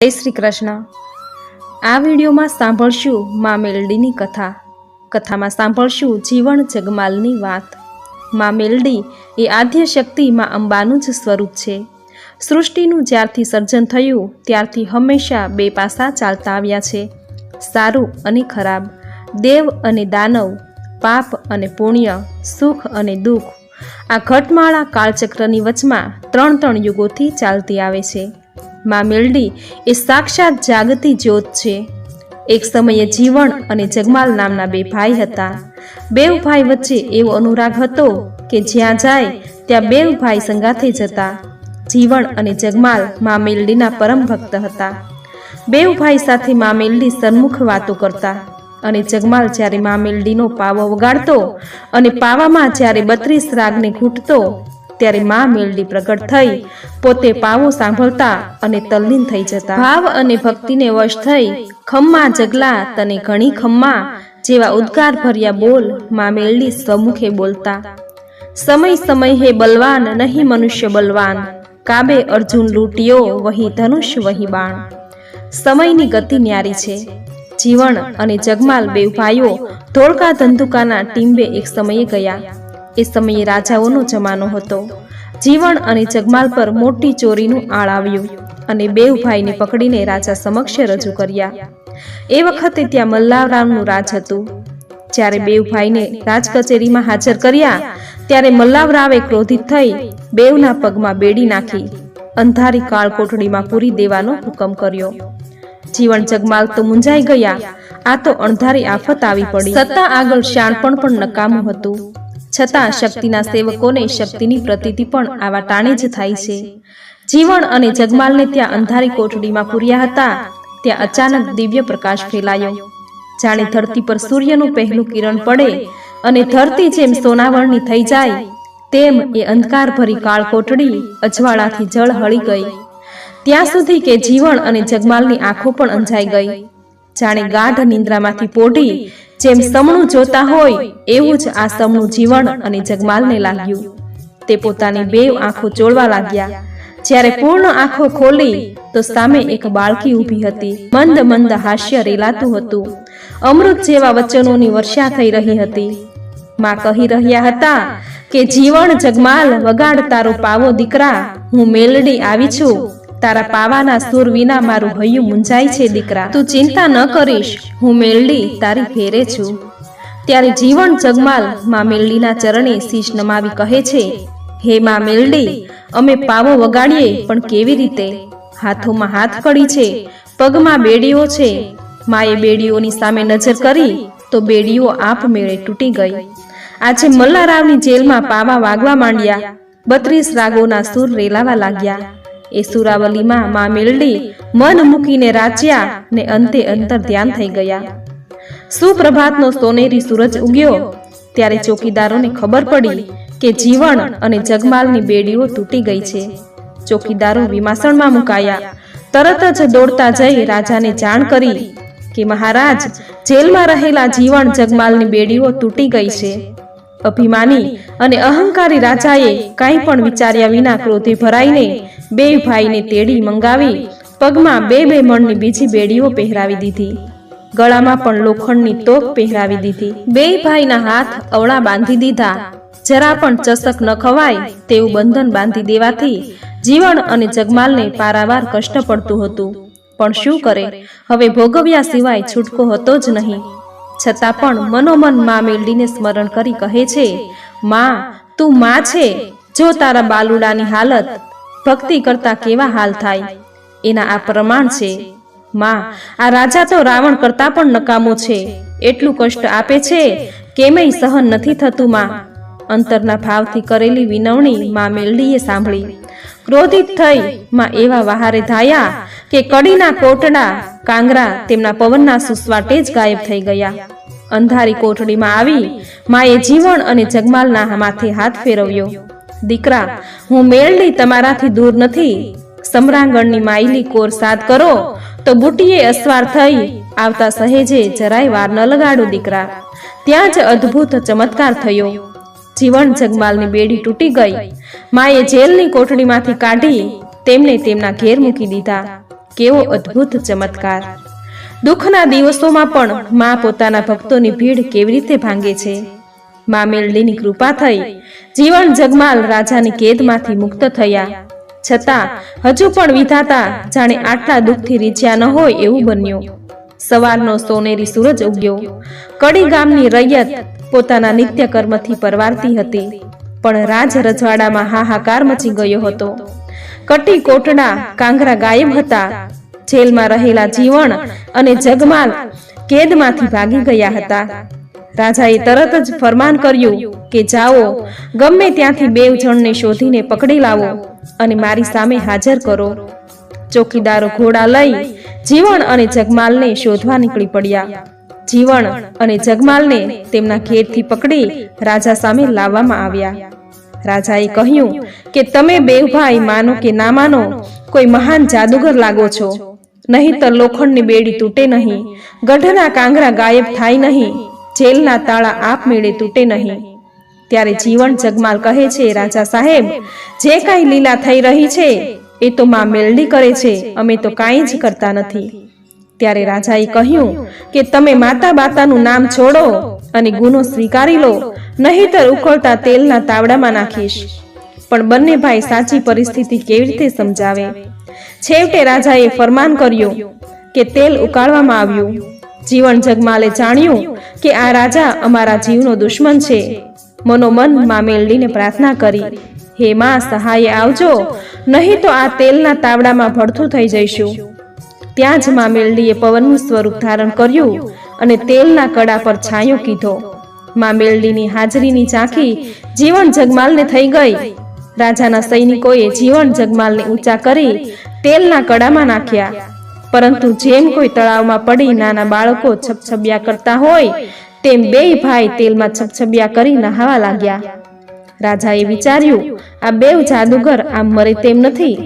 જય શ્રી કૃષ્ણ. આ વિડીયોમાં સાંભળશું મા મેલડીની કથા. કથામાં સાંભળશું જીવન જગમાલની વાત. મા મેલડી એ આદ્ય શક્તિ મા અંબાનું જ સ્વરૂપ છે. સૃષ્ટિનું જ્યારથી સર્જન થયું, ત્યારથી હંમેશા બે પાસા ચાલતા આવ્યા છે. સારું અને ખરાબ, દેવ અને દાનવ, પાપ અને પુણ્ય, સુખ અને દુઃખ. આ ઘટમાળા કાળચક્રની વચમાં ત્રણ ત્રણ યુગોથી ચાલતી આવે છે. મા મેલડી એ સાક્ષાત જાગતી જ્યોત છે. એક સમયે જીવણ અને જગમાલ નામના બે ભાઈ હતા. બેવ ભાઈ વચ્ચે એવો અનુરાગ હતો કે જ્યાં જાય ત્યાં બેવ ભાઈ સંગાથે જતા. જીવણ અને જગમાલ મા મેલડીના પરમ ભક્ત હતા. બેવ ભાઈ સાથે મા મેલડી સન્મુખ વાતો કરતા અને જગમાલ જ્યારે મા મેલડીનો પાવો વગાડતો અને પાવામાં જ્યારે બત્રીસ રાગને ઘૂંટતો ત્યારે મા મેલડી પ્રગટ થઈ, પોતે પાવો સાંભળતા અને તલ્લીન થઈ જતા. ભાવ અને ભક્તિને વશ થઈ, ખમ્મા જગલા તને ઘણી ખમ્મા જેવા ઉદ્ગાર ભર્યા બોલ મા મેલડી સ્વમુખે બોલતા. સમય સમય હે બલવાન, નહીં મનુષ્ય બલવાન, કાબે અર્જુન લૂંટ્યો વહી ધનુષ, વહી બાણ. સમયની ગતિ ન્યારી છે. જીવણ અને જગમાલ બે ભાઈઓ ધોળકા ધંધુકાના ટીંબે એક સમયે ગયા. એ સમયે રાજાઓનો જમાનો હતો. જીવણ અને જગમાલ પર મોટી ચોરીનું આળ આવ્યું અને બેવ ભાઈને પકડીને રાજા સમક્ષ રજૂ કર્યા. એ વખતે ત્યાં મલ્લાવરામનું રાજ હતું. જ્યારે બેવ ભાઈને રાજ કચેરીમાં હાજર કર્યા, ત્યારે મલ્લાવરાવે ક્રોધિત થઈ બેવના પગમાં બેડી નાખી, અંધારી કાળ કોઠડીમાં પૂરી દેવાનો હુકમ કર્યો. જીવન જગમાલ તો મુંજાઈ ગયા, આ તો અણધારી આફત આવી પડી. સત્તા આગળ શાણપણ પણ નકામું હતું. છતાં શક્તિના સેવકોને શક્તિની પ્રતીતિ પણ આવા ટાણે જ થાય છે. જીવણ અને જગમાલને ત્યાં અંધારી કોટડીમાં પૂર્યા હતા. ત્યાં અચાનક દિવ્ય પ્રકાશ ફેલાયો. જાણે ધરતી પર સૂર્યનું પહેલું કિરણ પડે અને ધરતી જેમ સોનાવરણી થઈ જાય તેમ એ અંધકાર ભરી કાળ કોટડી અજવાળાથી જળ હળી ગઈ. ત્યાં સુધી કે જીવણ અને જગમાલની આંખો પણ અંજાઈ ગઈ. જાણે ગાઢ નિંદ્રામાંથી પોઢી જેમ સમણું જોતા હોય, એવું જ આ સમણું જીવન અને જગમાલને લાગ્યું. તે પોતાની બે આંખો ચોળવા લાગ્યા. જ્યારે પૂર્ણ આંખો ખોલી, તો સામે એક બાળકી ઊભી હતી. મંદ મંદ હાસ્ય રેલાતું હતું. અમૃત જેવા વચનોની વર્ષા થઈ રહી હતી. માં કહી રહ્યા હતા કે, જીવન જગમાલ વગાડ તારો પાવો દીકરા, હું મેલડી આવી છું. તારા પાવાના સુર વિના મારું હૈયું મુંજાય છે, દીકરા. તું ચિંતા ન કરીશ. હું મેલડી, તારી ફેરે છું. ત્યારે જીવન જગમાલમાં મેલડીના ચરણે શીશ નમાવી કહે છે, હે માં મેલડી, અમે પાવો વગાડીએ, પણ કેવી રીતે? હાથોમાં હાથ કડી છે, પગમાં બેડીઓ છે. માએ બેડીઓની સામે નજર કરી, તો બેડીઓ આપમેળે તૂટી ગઈ. આજે મલ્લારાવની જેલમાં પાવા વાગવા માંડ્યા. બત્રીસ રાગોના સૂર રેલાવા લાગ્યા. એ સુરાવલીમાં મા મેલડી મન મૂકીને રાચ્યા ને અંતે અંતર ધ્યાન થઈ ગયા. સુપ્રભાતનો સોનેરી સૂરજ ઉગ્યો. ત્યારે ચોકીદારોને ખબર પડી કે જીવન અને જગમાલની બેડીઓ તૂટી ગઈ છે. ચોકીદારો વિમાસણમાં મુકાયા. તરત જ દોડતા જઈ રાજાને જાણ કરી કે મહારાજ, જેલમાં રહેલા જીવન જગમાલની બેડીઓ તૂટી ગઈ છે. અભિમાની અને અહંકારી રાજાએ કાંઈ પણ વિચાર્યા વિના ક્રોધે ભરાઈને બે ભાઈને તેડી મંગાવી પગમાં બે બે મણની બીજી બેડીઓ પહેરાવી દીધી. ગળામાં પણ લોખંડની તોપ પહેરાવી દીધી. બે ભાઈના હાથ અવળા બાંધી દીધા. જરા પણ ચસક ન ખવાય તેવું બંધન બાંધી દેવાથી જીવન અને જગમાલને પારાવાર કષ્ટ પડતું હતું. પણ શું કરે? હવે ભોગવ્યા સિવાય છૂટકો હતો જ નહીં. છતાં પણ મનોમન મા મેલડીને સ્મરણ કરી કહે છે, માં, તું માં છે, જો તારા બાલુડાની હાલત ભક્તિ કરતા કેવા હાલ થાય? એના આ પ્રમાણ છે, માં, આ રાજા તો રાવણ કરતા પણ નકામો છે. એટલું કષ્ટ આપે છે, કેમેય સહન નથી થતું, માં. અંતરના ભાવથી કરેલી વિનવણી માં મેલડીએ સાંભળી. ક્રોધિત થઈ માં એવા વહારે ધાયા કે કડીના કોટડા, કાંગરા તેમના પવનના સુસવાટે જ ગાયબ થઈ ગયા. અંધારી કોઠડીમાં આવી માએ જીવન અને જગમાલના માથે હાથ ફેરવ્યો. દીકરા, હું મેળલી તમારાથી દૂર નથી. સમરાંગણની માયલી કોર સાદ કરો, તો બુટીએ અસવાર થઈ, આવતા સહેજે જરાય વાર ન લગાડો દીકરા. ત્યાં જ અદ્ભુત ચમત્કાર થયો. જીવન જગમાલની બેડી તૂટી ગઈ. માએ જેલની કોઠડીમાંથી કાઢી, તેમને તેમના ઘેર મૂકી દીધા. કેવો અદ્ભુત ચમત્કાર. દુઃખના દિવસોમાં પણ મા પોતાના ભક્તોની ભીડ કેવી રીતે ભાંગે છે? મા મેલડીની કૃપા થઈ જીવન જગમાલ રાજાની કેદમાંથી મુક્ત થયા. છતાં હજુ પણ વિધાતા જાણે આટલા દુઃખથી રીઝ્યા ન હોય એવું બન્યું. સવારનો સોનેરી સૂરજ ઉગ્યો. કડી ગામની રૈયત પોતાના નિત્ય કર્મથી પરવારતી હતી. પણ રાજ રજવાડામાં હાહાકાર મચી ગયો હતો. કટી કોટડા કાંગરા ગાયબ હતા. જેલમાં રહેલા જીવણ અને જગમાલ કેદમાંથી ભાગી ગયા હતા. રાજાએ તરત જ ફરમાન કર્યું કે જાઓ, ગમે ત્યાંથી બે જણને શોધીને પકડી લાવો અને મારી સામે હાજર કરો. ચોકીદારો ઘોડા લઈ જીવણ અને જગમાલને શોધવા નીકળી પડ્યા. જીવણ અને જગમાલને તેમના ઘેરથી પકડી રાજા સામે લાવવામાં આવ્યા. રાજાએ કહ્યું કે તમે બે ભાઈ માનો કે ના માનો, કોઈ મહાન જાદુગર લાગો છો. નહીંતર લોખંડની બેડી તૂટે નહીં, ગઢના કાંગરા ગાયબ થાય નહીં, જેલના તાળા આપમેળે તૂટે નહીં. ત્યારે જીવન જગમાલ કહે છે, રાજા સાહેબ, જે કાંઈ લીલા થઈ રહી છે, એ તો માં મેલડી કરે છે, અમે તો કાંઈ જ કરતા નથી. ત્યારે રાજાએ કહ્યું કે, તમે માતા બાતાનું નામ છોડો અને ગુનો સ્વીકારી લો, નહીતર ઉકળતા તેલના તાવડામાં નાખીશ. પણ બંને ભાઈ સાચી પરિસ્થિતિ કેવી રીતે સમજાવે? છેવટે રાજાએ ફરમાન કર્યું કે તેલ ઉકાળવામાં આવ્યું. જીવન જગમાલે જાણ્યું કે આ રાજા અમારા જીવનો દુશ્મન છે. મનોમન મા મેલડીને પ્રાર્થના કરી, હે માં, સહાય આવજો, નહીં તો આ તેલના તાવડામાં ભડથું થઈ જઈશું. ત્યાં જ મા મેલડીએ પવનનું સ્વરૂપ ધારણ કર્યું અને તેલના કડા પર છાંયો કીધો. માં મેલડીની હાજરીની ઝાંખી જીવન જગમાલને થઈ ગઈ. રાજાના સૈનિકોએ જીવન જગમાલને ઊંચા કરી તેલના કડામાં નાખ્યા. પરંતુ જેમ કોઈ તળાવમાં પડી નાના બાળકો છબછબિયા કરતા હોય, તેમ બેય ભાઈ તેલમાં છબછબિયા કરી નહાવા લાગ્યા. રાજાએ વિચાર્યું, આ બેવ જાદુગર આમ મરે તેમ નથી.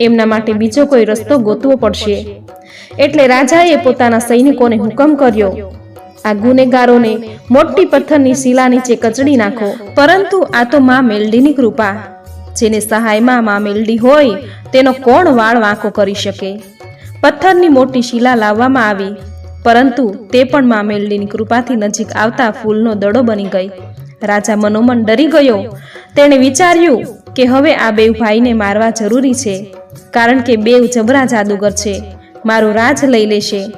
એમના માટે બીજો કોઈ રસ્તો ગોતવો પડશે. એટલે રાજાએ પોતાના સૈનિકોને હુકમ કર્યો. આ ગુનેગારોને મોટી પથ્થરની શિલા નીચે કચડી નાખો, પરંતુ આ તો મા મેલડીની કૃપા. જેને સહાયમાં મા મેલડી હોય, તેનો કોણ વાળ વાંકો કરી શકે? પથ્થરની મોટી શિલા લાવવામાં આવી, પરંતુ તે પણ મા મેલડીની કૃપાથી નજીક આવતા ફૂલનો દડો બની ગઈ. રાજા મનોમન ડરી ગયો. તેણે વિચાર્યું કે હવે આ બેવ ભાઈને મારવા જરૂરી છે, કારણ કે બેવ જબરા જાદુગર છે. મારું રાજ લઈ લેશે.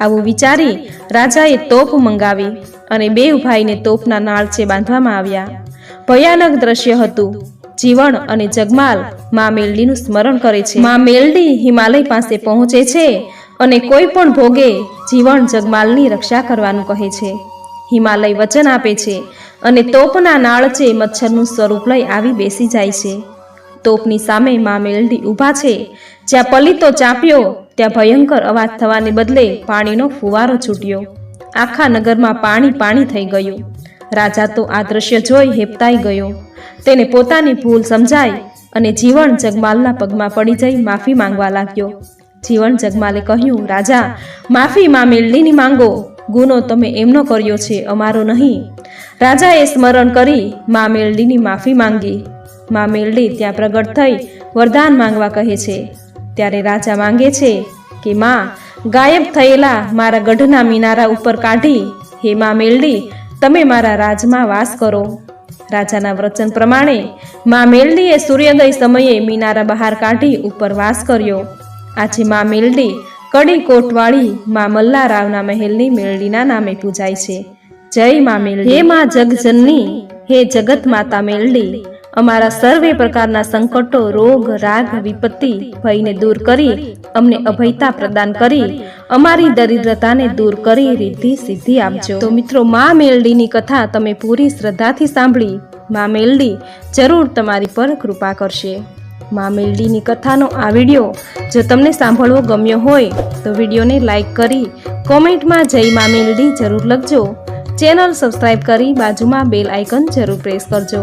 આવું વિચારી રાજાએ તોપ મંગાવી અને બે ભાઈને તોપના નાળચે બાંધવામાં આવ્યા. ભયાનક દ્રશ્ય હતું. જીવણ અને જગમાલમાં મેલડીનું સ્મરણ કરે છે. માં મેલડી હિમાલય પાસે પહોંચે છે અને કોઈ પણ ભોગે જીવન જગમાલની રક્ષા કરવાનું કહે છે. હિમાલય વચન આપે છે અને તોપના નાળચે મચ્છરનું સ્વરૂપ લઈ આવી બેસી જાય છે. તોપની સામે મા મેલડી ઊભા છે. જ્યાં પલિતો ચાંપ્યો, ત્યાં ભયંકર અવાજ થવાને બદલે પાણીનો ફુવારો છૂટ્યો. આખા નગરમાં પાણી પાણી થઈ ગયું. રાજા તો આ દ્રશ્ય જોઈ હેપતાઈ ગયો. તેને પોતાની ભૂલ સમજાઈ અને જીવન જગમાલના પગમાં પડી જઈ માફી માંગવા લાગ્યો. જીવન જગમાલે કહ્યું, રાજા, માફી મા મેલડીની માંગો. ગુનો તમે એમનો કર્યો છે, અમારો નહીં. રાજાએ સ્મરણ કરી મા મેલડીની માફી માંગી. માં મેલડી ત્યાં પ્રગટ થઈ વરદાન માંગવા કહે છે. ત્યારે રાજા માંગે છે કે, માં, ગાયબ થયેલા મારા ગઢના મિનારા ઉપર કાઢી, હે માં મેલડી, તમે મારા રાજમાં વાસ કરો. રાજાના વચન પ્રમાણે માં મેલડીએ સૂર્યોદય સમયે મિનારા બહાર કાઢી ઉપર વાસ કર્યો. આજે માં મેલડી કડી કોટવાળી માં મલ્લારાવના મહેલની મેલડીના નામે પૂજાય છે. જય માં મેલડી. હે માં જગજનની, હે જગત માતા મેલડી અમારા સર્વે પ્રકારના સંકટો, રોગ, રાગ, વિપત્તિ ભયને દૂર કરી અમને અભયતા પ્રદાન કરી. અમારી દરિદ્રતાને દૂર કરી રિદ્ધિ સિદ્ધિ આપજો. તો મિત્રો, મા મેલડીની કથા તમે પૂરી શ્રદ્ધાથી સાંભળી. મા મેલડી જરૂર તમારી પર કૃપા કરશે. મા મેલડીની કથાનો આ વીડિયો જો તમને સાંભળવો ગમ્યો હોય, તો વિડીયોને લાઇક કરી કોમેન્ટમાં જય મા મેલડી જરૂર લખજો. ચેનલ સબસ્ક્રાઇબ કરી બાજુમાં બેલ આઇકન જરૂર પ્રેસ કરજો.